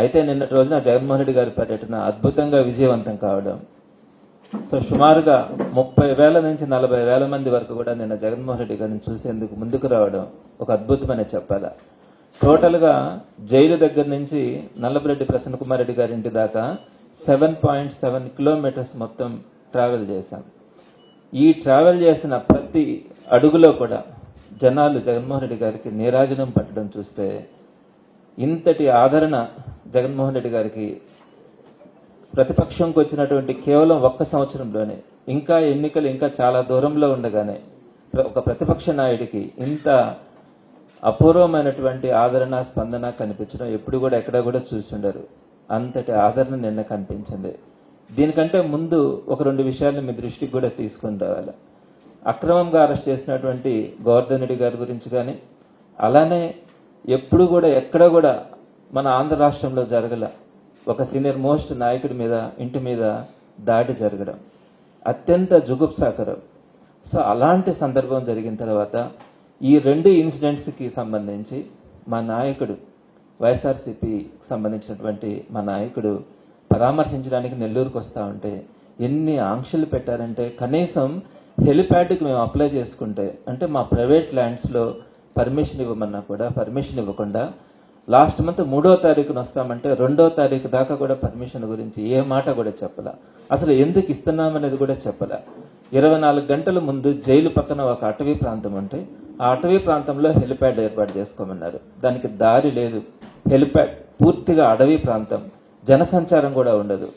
అయితే నిన్నటి రోజున జగన్మోహన్ రెడ్డి గారి పర్యటన అద్భుతంగా విజయవంతం కావడం. సో సుమారుగా ముప్పై వేల నుంచి నలభై వేల మంది వరకు కూడా నిన్న జగన్మోహన్ రెడ్డి గారిని చూసేందుకు ముందుకు రావడం ఒక అద్భుతమైన చెప్పాల. టోటల్గా జైలు దగ్గర నుంచి నల్లబరెడ్డి ప్రసన్న కుమార్ రెడ్డి గారి ఇంటి దాకా సెవెన్ పాయింట్ సెవెన్ కిలోమీటర్స్ మొత్తం ట్రావెల్ చేశాం. ఈ ట్రావెల్ చేసిన ప్రతి అడుగులో కూడా జనాలు జగన్మోహన్ రెడ్డి గారికి నీరాజనం పట్టడం చూస్తే ఇంతటి ఆదరణ జగన్మోహన్ రెడ్డి గారికి ప్రతిపక్షంకి వచ్చినటువంటి కేవలం ఒక్క సంవత్సరంలోనే ఇంకా ఎన్నికలు ఇంకా చాలా దూరంలో ఉండగానే ప్ర- ఒక ప్రతిపక్ష నాయుడికి ఇంత అపూర్వమైనటువంటి ఆదరణ స్పందన కనిపించడం ఎప్పుడు కూడా ఎక్కడ కూడా చూసిండరు అంతటి ఆదరణ నిన్న కనిపించింది. దీనికంటే ముందు ఒక రెండు విషయాలను మీ దృష్టికి కూడా తీసుకుని రావాలి. అక్రమంగా అరెస్ట్ చేసినటువంటి గోవర్ధన్ రెడ్డి గారి గురించి కానీ అలానే ఎప్పుడు కూడా ఎక్కడ కూడా మన ఆంధ్ర రాష్ట్రంలో జరగల ఒక సీనియర్ మోస్ట్ నాయకుడి మీద ఇంటి మీద దాడి జరగడం. అత్యంత జుగుప్సాకరం. సో అలాంటి సందర్భం జరిగిన తర్వాత ఈ రెండు ఇన్సిడెంట్స్కి సంబంధించి మా నాయకుడు వైఎస్ఆర్సీపీకి సంబంధించినటువంటి మా నాయకుడు పరామర్శించడానికి నెల్లూరుకు వస్తూ ఉంటే ఎన్ని ఆంక్షలు పెట్టారంటే కనీసం హెలిప్యాడ్కి మేము అప్లై చేసుకుంటే అంటే మా ప్రైవేట్ ల్యాండ్స్లో పర్మిషన్ ఇవ్వమన్నా కూడా పర్మిషన్ ఇవ్వకుండా లాస్ట్ మంత్ మూడో తారీఖున వస్తామంటే రెండో తారీఖు దాకా కూడా పర్మిషన్ గురించి ఏ మాట కూడా చెప్పాల. అసలు ఎందుకు ఇస్తున్నామనేది కూడా చెప్పాల. ఇరవై నాలుగు గంటల ముందు జైలు పక్కన ఒక అటవీ ప్రాంతం ఉంటే ఆ అటవీ ప్రాంతంలో హెలిప్యాడ్ ఏర్పాటు చేసుకోమన్నారు. దానికి దారి లేదు. హెలిప్యాడ్ పూర్తిగా అడవి ప్రాంతం. జనసంచారం కూడా ఉండదు.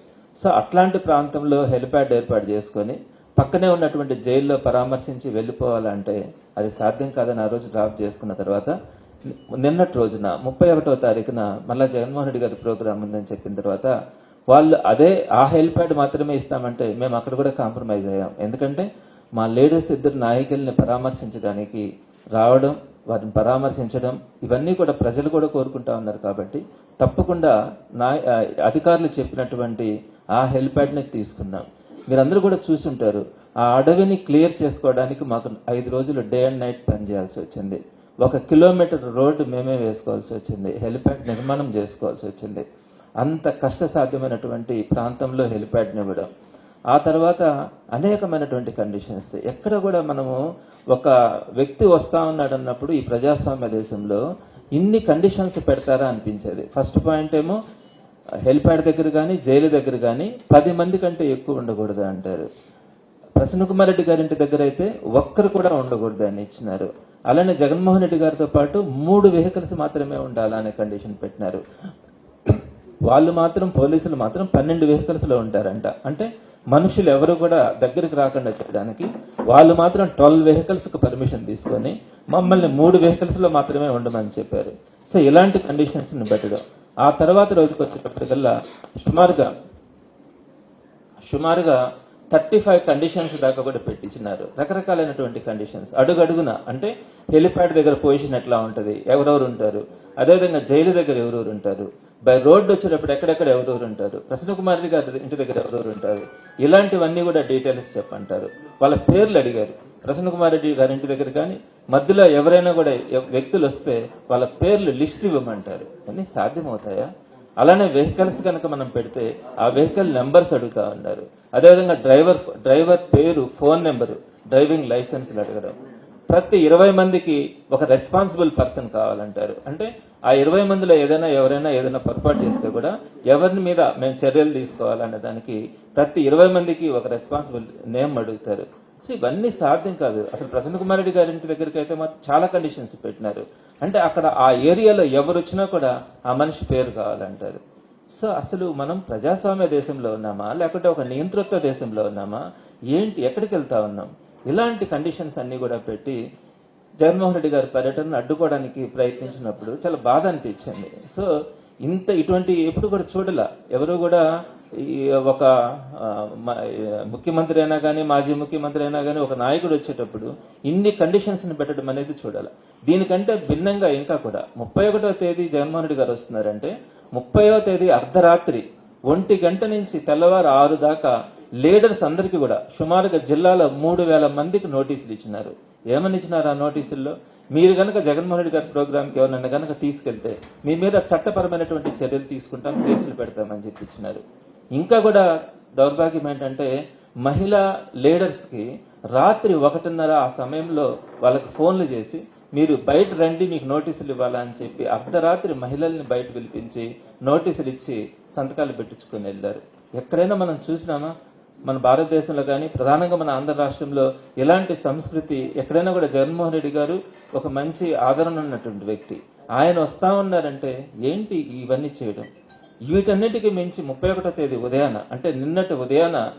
సో అట్లాంటి ప్రాంతంలో హెలిప్యాడ్ ఏర్పాటు చేసుకొని పక్కనే ఉన్నటువంటి జైల్లో పరామర్శించి వెళ్ళిపోవాలంటే అది సాధ్యం కాదని ఆ రోజు డ్రాప్ చేసుకున్న తర్వాత నిన్నటి రోజున ముప్పై ఒకటో తారీఖున మళ్ళా జగన్మోహన్ రెడ్డి గారి ప్రోగ్రామ్ ఉందని చెప్పిన తర్వాత వాళ్ళు అదే ఆ హెల్ప్ మాత్రమే ఇస్తామంటే మేము అక్కడ కూడా కాంప్రమైజ్ అయ్యాం. ఎందుకంటే మా లీడర్స్ ఇద్దరు నాయకుల్ని పరామర్శించడానికి రావడం వారిని పరామర్శించడం ఇవన్నీ కూడా ప్రజలు కూడా కోరుకుంటా ఉన్నారు కాబట్టి తప్పకుండా నా అధికారులు చెప్పినటువంటి ఆ హెల్ప్ తీసుకున్నాం. మీరందరూ కూడా చూసుంటారు. ఆ అడవిని క్లియర్ చేసుకోవడానికి మాకు ఐదు రోజులు డే అండ్ నైట్ పనిచేయాల్సి వచ్చింది. ఒక కిలోమీటర్ రోడ్డు మేమే వేసుకోవాల్సి వచ్చింది. హెలిప్యాడ్ నిర్మాణం చేసుకోవాల్సి వచ్చింది. అంత కష్టసాధ్యమైనటువంటి ప్రాంతంలో హెలిప్యాడ్ని ఇవ్వడం ఆ తర్వాత అనేకమైనటువంటి కండిషన్స్. ఎక్కడ కూడా మనము ఒక వ్యక్తి వస్తా ఉన్నాడు అన్నప్పుడు ఈ ప్రజాస్వామ్య దేశంలో ఇన్ని కండిషన్స్ పెడతారా అనిపించేది. ఫస్ట్ పాయింట్ ఏమో హెలిప్యాడ్ దగ్గర కానీ జైలు దగ్గర కానీ పది మంది కంటే ఎక్కువ ఉండకూడదు అంటారు. ప్రసన్న కుమార్ రెడ్డి గారి ఇంటి దగ్గర అయితే ఒక్కరు కూడా ఉండకూడదు అని ఇచ్చినారు. అలానే జగన్మోహన్ రెడ్డి గారితో పాటు మూడు వెహికల్స్ మాత్రమే ఉండాలనే కండిషన్ పెట్టినారు. వాళ్ళు మాత్రం పోలీసులు మాత్రం పన్నెండు వెహికల్స్లో ఉంటారంట. అంటే మనుషులు ఎవరు కూడా దగ్గరికి రాకుండా చేయడానికి వాళ్ళు మాత్రం ట్వెల్వ్ వెహికల్స్కి పర్మిషన్ తీసుకొని మమ్మల్ని మూడు వెహికల్స్లో మాత్రమే ఉండమని చెప్పారు. సో ఇలాంటి కండిషన్స్ని పెట్టడం ఆ తర్వాత రోజుకి వచ్చేటప్పటికల్లా సుమారుగా సుమారుగా థర్టీ ఫైవ్ కండిషన్స్ దాకా కూడా పెట్టించినారు. రకరకాలైనటువంటి కండిషన్స్. అడుగడుగున అంటే హెలిప్యాడ్ దగ్గర పొజిషన్ ఎట్లా ఉంటుంది ఎవరెవరు ఉంటారు అదేవిధంగా జైలు దగ్గర ఎవరెవరు ఉంటారు బై రోడ్డు వచ్చేటప్పుడు ఎక్కడెక్కడ ఎవరెవరు ఉంటారు ప్రసన్న కుమార్ గారి ఇంటి దగ్గర ఎవరెవరు ఉంటారు ఇలాంటివన్నీ కూడా డీటెయిల్స్ చెప్పంటారు. వాళ్ళ పేర్లు అడిగారు. ప్రసన్న కుమార్ రెడ్డి గారి ఇంటి దగ్గర కానీ మధ్యలో ఎవరైనా కూడా వ్యక్తులు వస్తే వాళ్ళ పేర్లు లిస్ట్ ఇవ్వమంటారు. అని సాధ్యమవుతాయా? అలానే వెహికల్స్ కనుక మనం పెడితే ఆ వెహికల్ నెంబర్స్ అడుగుతా ఉన్నారు. అదేవిధంగా డ్రైవర్ డ్రైవర్ పేరు ఫోన్ నెంబరు డ్రైవింగ్ లైసెన్స్ అడగడం. ప్రతి ఇరవై మందికి ఒక రెస్పాన్సిబుల్ పర్సన్ కావాలంటారు. అంటే ఆ ఇరవై మందిలో ఏదైనా ఎవరైనా ఏదైనా పొరపాటు చేస్తే కూడా ఎవరిని మీద మేము చర్యలు తీసుకోవాలనే దానికి ప్రతి ఇరవై మందికి ఒక రెస్పాన్సిబుల్ నేమ్ అడుగుతారు. సో ఇవన్నీ సాధ్యం కాదు. అసలు ప్రసన్న కుమార్ రెడ్డి గారి ఇంటి దగ్గరికి అయితే మాత్రం చాలా కండిషన్స్ పెట్టినారు. అంటే అక్కడ ఆ ఏరియాలో ఎవరు వచ్చినా కూడా ఆ మనిషి పేరు కావాలంటారు. సో అసలు మనం ప్రజాస్వామ్య దేశంలో ఉన్నామా? లేకుంటే ఒక నియంతృత్వ దేశంలో ఉన్నామా? ఏంటి? ఎక్కడికి వెళ్తా ఉన్నాం? ఇలాంటి కండిషన్స్ అన్ని కూడా పెట్టి జగన్మోహన్ రెడ్డి గారి పర్యటనను అడ్డుకోవడానికి ప్రయత్నించినప్పుడు చాలా బాధ అనిపించింది. సో ఇంత ఇటువంటి ఎప్పుడు కూడా చూడాల. ఎవరు కూడా ఈ ఒక ముఖ్యమంత్రి అయినా కానీ మాజీ ముఖ్యమంత్రి అయినా కానీ ఒక నాయకుడు వచ్చేటప్పుడు ఇన్ని కండిషన్స్ని పెట్టడం అనేది చూడాలి. దీనికంటే భిన్నంగా ఇంకా కూడా. ముప్పై ఒకటో తేదీ జగన్మోహన్ రెడ్డి గారు వస్తున్నారంటే ముప్పైవ తేదీ అర్ధరాత్రి ఒంటి గంట నుంచి తెల్లవారు ఆరు దాకా లీడర్స్ అందరికీ కూడా సుమారుగా జిల్లాలో మూడు వేల మందికి నోటీసులు ఇచ్చినారు. ఏమని ఇచ్చినారు ఆ నోటీసుల్లో? మీరు కనుక జగన్మోహన్ రెడ్డి గారి ప్రోగ్రామ్కి ఎవరన్నా గనక తీసుకెళ్తే మీ మీద చట్టపరమైనటువంటి చర్యలు తీసుకుంటాం కేసులు పెడతామని చెప్పించినారు ఇంకా కూడా దౌర్భాగ్యం ఏంటంటే మహిళా లీడర్స్కి రాత్రి ఒకటిన్నర ఆ సమయంలో వాళ్ళకి ఫోన్లు చేసి మీరు బయట రండి మీకు నోటీసులు ఇవ్వాలా అని చెప్పి అర్ధరాత్రి మహిళల్ని బయట పిలిపించి నోటీసులు ఇచ్చి సంతకాలు పెట్టించుకొని వెళ్ళారు. ఎక్కడైనా మనం చూసినామా? మన భారతదేశంలో కానీ ప్రధానంగా మన ఆంధ్ర రాష్ట్రంలో ఇలాంటి సంస్కృతి ఎక్కడైనా కూడా జగన్మోహన్ రెడ్డి గారు ఒక మంచి ఆదరణ ఉన్నటువంటి వ్యక్తి. ఆయన వస్తా ఉన్నారంటే ఏంటి ఇవన్నీ చేయడం? వీటన్నిటికీ మించి ముప్పై ఒకటో తేదీ ఉదయాన అంటే నిన్నటి ఉదయాన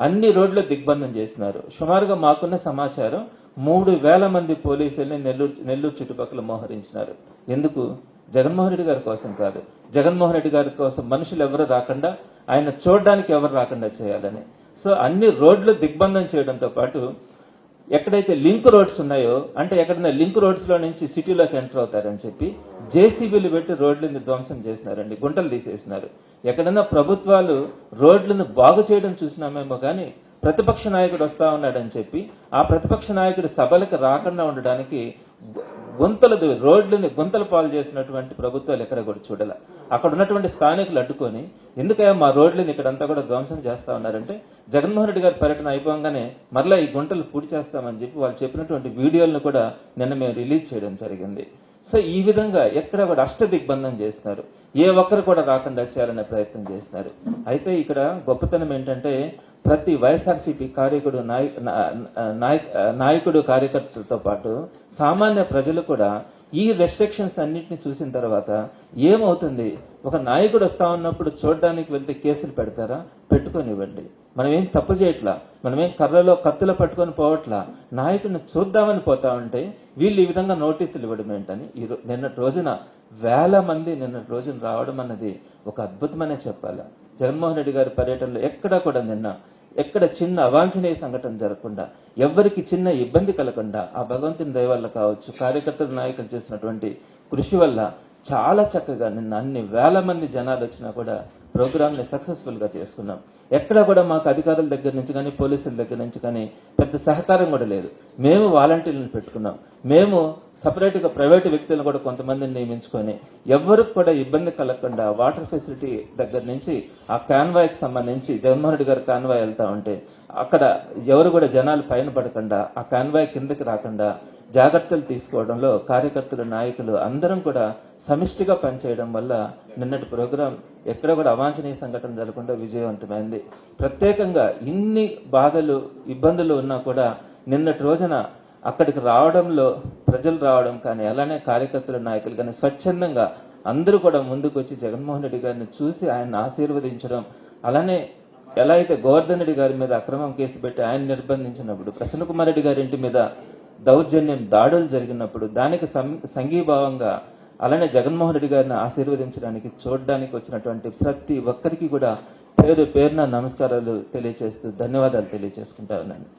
అన్ని రోడ్లు దిగ్బంధం చేసినారు. సుమారుగా మాకున్న సమాచారం మూడు వేల మంది పోలీసుల్ని నెల్లూరు నెల్లూరు చుట్టుపక్కల మోహరించినారు. ఎందుకు? జగన్మోహన్ రెడ్డి గారి కోసం కాదు. జగన్మోహన్ రెడ్డి గారి కోసం మనుషులు ఎవరు రాకుండా ఆయన చూడడానికి ఎవరు రాకుండా చేయాలని. సో అన్ని రోడ్లు దిగ్బంధం చేయడంతో పాటు ఎక్కడైతే లింక్ రోడ్స్ ఉన్నాయో అంటే ఎక్కడైనా లింక్ రోడ్స్లో నుంచి సిటీలోకి ఎంటర్ అవుతారని చెప్పి జేసీబీలు పెట్టి రోడ్లని ధ్వంసం చేసినారండి గుంటలు తీసేసినారు. ఎక్కడైనా ప్రభుత్వాలు రోడ్లను బాగు చేయడం చూసినామేమో కానీ ప్రతిపక్ష నాయకుడు వస్తా ఉన్నాడని చెప్పి ఆ ప్రతిపక్ష నాయకుడు సభలకు రాకుండా ఉండడానికి గుంతలు రోడ్లని గుంతలు పాలు చేసినటువంటి ప్రభుత్వాలు ఎక్కడ కూడా చూడాల. అక్కడ ఉన్నటువంటి స్థానికులు అడ్డుకొని ఎందుకైనా మా రోడ్లని ఇక్కడంతా కూడా ధ్వంసం చేస్తా ఉన్నారంటే జగన్మోహన్ రెడ్డి గారి పర్యటన అయిపోగానే మరలా ఈ గుంటలు పూడి చేస్తామని చెప్పి వాళ్ళు చెప్పినటువంటి వీడియోలను కూడా నిన్న మేము రిలీజ్ చేయడం జరిగింది. సో ఈ విధంగా ఎక్కడ కూడా అష్ట దిగ్బంధం చేస్తున్నారు. ఏ ఒక్కరు కూడా రాకుండా చేయాలనే ప్రయత్నం చేస్తున్నారు. అయితే ఇక్కడ గొప్పతనం ఏంటంటే ప్రతి వైఎస్ఆర్సీపీ కార్యకుడు నాయకుడు కార్యకర్తలతో పాటు సామాన్య ప్రజలు కూడా ఈ రెస్ట్రిక్షన్స్ అన్నిటిని చూసిన తర్వాత ఏమవుతుంది? ఒక నాయకుడు వస్తా ఉన్నప్పుడు చూడడానికి వెళ్తే కేసులు పెడతారా? పెట్టుకొనివ్వండి మనం ఏం తప్పు చేయట్లా? మనమేం కర్రలో కత్తులు పట్టుకొని పోవట్లా? నాయకుడిని చూద్దామని పోతా ఉంటే వీళ్ళు ఈ విధంగా నోటీసులు ఇవ్వడం ఏంటని ఈ నిన్నటి రోజున వేల మంది నిన్నటి రోజున రావడం అన్నది ఒక అద్భుతమనే చెప్పాలి. జగన్మోహన్ రెడ్డి గారి పర్యటనలో ఎక్కడా కూడా నిన్న ఎక్కడ చిన్న అవాంఛనీయ సంఘటన జరగకుండా ఎవ్వరికి చిన్న ఇబ్బంది కలగకుండా ఆ భగవంతుని దయ వల్ల కావచ్చు కార్యకర్తల నాయకులు చేసినటువంటి కృషి వల్ల చాలా చక్కగా నిన్న అన్ని వేల మంది జనాలు వచ్చినా కూడా ప్రోగ్రామ్ని సక్సెస్ఫుల్గా చేసుకున్నాం. ఎక్కడ కూడా మాకు అధికారుల దగ్గర నుంచి కానీ పోలీసుల దగ్గర నుంచి కానీ పెద్ద సహకారం కూడా లేదు. మేము వాలంటీర్లను పెట్టుకున్నాం. మేము సపరేట్గా ప్రైవేటు వ్యక్తులను కూడా కొంతమందిని నియమించుకొని ఎవరికి కూడా ఇబ్బంది కలగకుండా వాటర్ ఫెసిలిటీ దగ్గర నుంచి ఆ కాన్వాయ్కి సంబంధించి జగన్మోహన్ రెడ్డి గారి కాన్వాయ్ వెళ్తా ఉంటే అక్కడ ఎవరు కూడా జనాలు పైన పడకుండా ఆ కాన్వాయ్ కిందకి రాకుండా జాగ్రత్తలు తీసుకోవడంలో కార్యకర్తలు నాయకులు అందరం కూడా సమిష్టిగా పనిచేయడం వల్ల నిన్నటి ప్రోగ్రాం ఎక్కడ కూడా అవాంఛనీయ సంఘటన జరగకుండా విజయవంతమైంది. ప్రత్యేకంగా ఇన్ని బాధలు ఇబ్బందులు ఉన్నా కూడా నిన్నటి రోజున అక్కడికి రావడంలో ప్రజలు రావడం కానీ అలానే కార్యకర్తల నాయకులు కానీ స్వచ్ఛందంగా అందరూ కూడా ముందుకు వచ్చి జగన్మోహన్ రెడ్డి గారిని చూసి ఆయన ఆశీర్వదించడం అలానే ఎలా అయితే గోవర్ధన్ రెడ్డి గారి మీద అక్రమం కేసు పెట్టి ఆయన నిర్బంధించినప్పుడు ప్రసన్న కుమార్ రెడ్డి గారి ఇంటి మీద దౌర్జన్యం దాడులు జరిగినప్పుడు దానికి సం- సంఘీభావంగా అలానే జగన్మోహన్ రెడ్డి గారిని ఆశీర్వదించడానికి చూడడానికి వచ్చినటువంటి ప్రతి ఒక్కరికి కూడా పేరు పేరున నమస్కారాలు తెలియజేస్తూ ధన్యవాదాలు తెలియజేసుకుంటా ఉన్నాను.